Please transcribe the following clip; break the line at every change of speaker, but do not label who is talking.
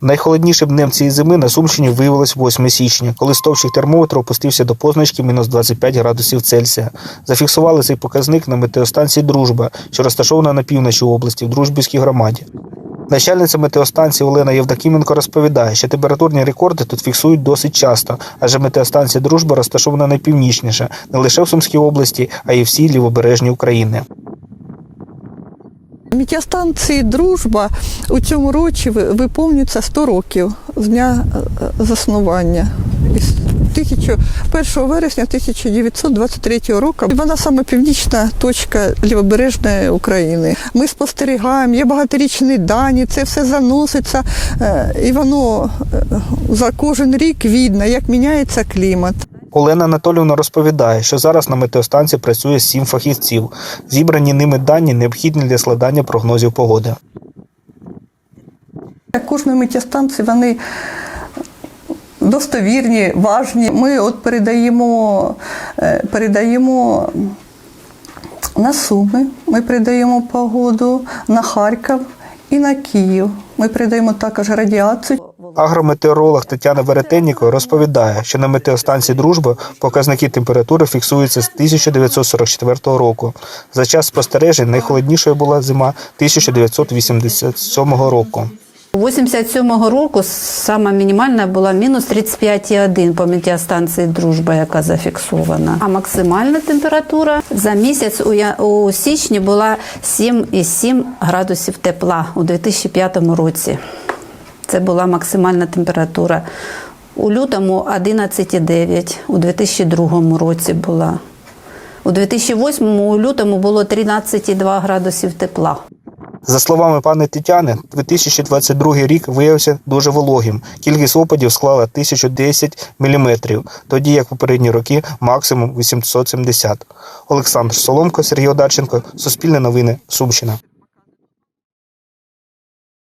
Найхолоднішим днем цієї зими на Сумщині виявилось 8 січня, коли стовпчик термометру опустився до позначки мінус 25 градусів Цельсія. Зафіксували цей показник на метеостанції Дружба, що розташована на півночі області в Дружбівській громаді. Начальниця метеостанції Олена Євдокименко розповідає, що температурні рекорди тут фіксують досить часто, адже метеостанція Дружба розташована найпівнічніше, не лише в Сумській області, а й всій лівобережній України.
Метеостанції Дружба у цьому році виповнюється 100 років з дня е, заснування. 1 вересня 1923 року. Вона саме північна точка лівобережної України. Ми спостерігаємо, є багаторічні дані, це все заноситься, е, і воно е, за кожен рік видно, як міняється клімат.
Олена Анатолівна розповідає, що зараз на метеостанції працює сім фахівців. Зібрані ними дані необхідні для складання прогнозів погоди.
Як кожної метеостанції вони достовірні, важні. Ми от передаємо, е, передаємо на Суми, ми передаємо погоду на Харків і на Київ. Ми передаємо також радіацію.
Агрометеоролог Тетяна Веретенніко розповідає, що на метеостанції Дружба показники температури фіксуються з 1944 року. За час спостережень найхолоднішою була зима 1987 року.
87-го року сама мінімальна була мінус 35,1 по метеостанції Дружба, яка зафіксована. А максимальна температура за місяць у, січні була 7,7 градусів тепла у 2005 році. Це була максимальна температура. У лютому 11,9 у 2002 році була. У 2008 у лютому було 13,2 градусів тепла.
За словами пани Тетяни, 2022 рік виявився дуже вологим. Кількість опадів склала 1010 мм, тоді як попередні роки максимум 870. Олександр Соломко, Сергій Одарченко, Суспільне новини, Сумщина.